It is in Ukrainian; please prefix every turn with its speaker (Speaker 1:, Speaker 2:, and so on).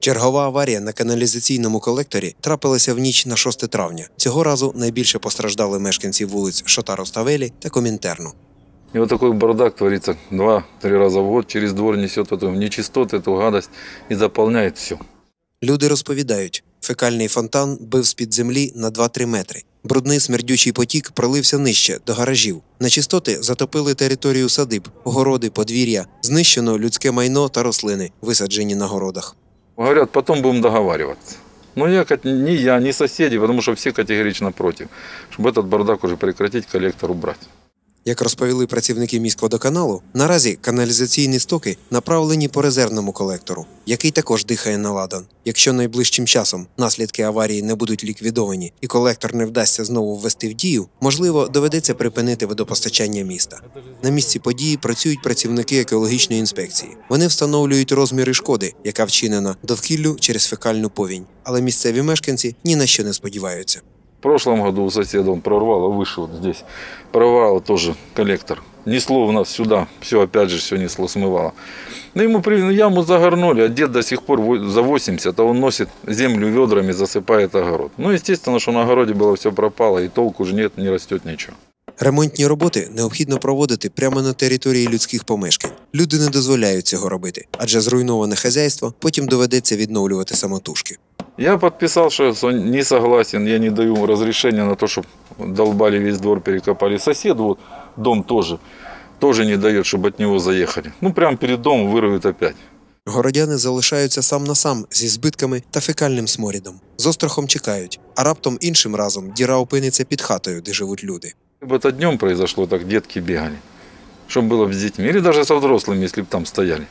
Speaker 1: Чергова аварія на каналізаційному колекторі трапилася в ніч на 6 травня. Цього разу найбільше постраждали мешканці вулиць Шотаро-Ставелі та Комінтерну.
Speaker 2: И вот такой бардак творится два-три раза в год. Через двор несет эту нечистоту, эту гадость и заполняет все.
Speaker 1: Люди розповідають, фекальний фонтан бив з-під землі на 2-3 метри. Брудний смердючий потік пролився нижче до гаражів. Нечистоти затопили територію садиб, огороди, подвір'я, знищено людське майно та рослини, висаджені на городах.
Speaker 2: Говорят, потом будем договариваться. Но я, ни я, ни соседи, потому что все категорично против. Чтобы этот бардак уже прекратить, коллектор убрать.
Speaker 1: Як розповіли працівники міськводоканалу, наразі каналізаційні стоки направлені по резервному колектору, який також дихає на ладан. Якщо найближчим часом наслідки аварії не будуть ліквідовані і колектор не вдасться знову ввести в дію, можливо, доведеться припинити водопостачання міста. На місці події працюють працівники екологічної інспекції. Вони встановлюють розміри шкоди, яка вчинена довкіллю через фекальну повінь. Але місцеві мешканці ні на що не сподіваються.
Speaker 2: В прошлом году у соседа он прорвало выше вот здесь. Прорвало тоже коллектор. Несло у нас сюда, все опять же все несло, смывало. Ну ему при- ну, яму загорнули, а дед до сих пор во- за 80, а он носит землю ведрами, засыпает огород. Ну, естественно, что на огороде было все пропало, и толку уже нет, не растет ничего.
Speaker 1: Ремонтні роботи необхідно проводити прямо на території людських помешкань. Люди не дозволяють цього робити, адже зруйноване хазяйство потім доведеться відновлювати самотужки.
Speaker 2: Я подписал, что не согласен, я не даю разрешения на то, чтобы долбали весь двор, перекопали. Сосед, вот, дом тоже, тоже не дает, чтобы от него заехали. Ну, прямо перед домом вырывают опять.
Speaker 1: Городяни залишаються сам на сам зі збитками та фекальним сморідом. З острахом чекають, а раптом іншим разом діра опиниться під хатою, де живуть люди.
Speaker 2: Если бы это днем произошло, так детки бегали. Что было бы с детьми? Или даже со взрослыми, если бы там стояли.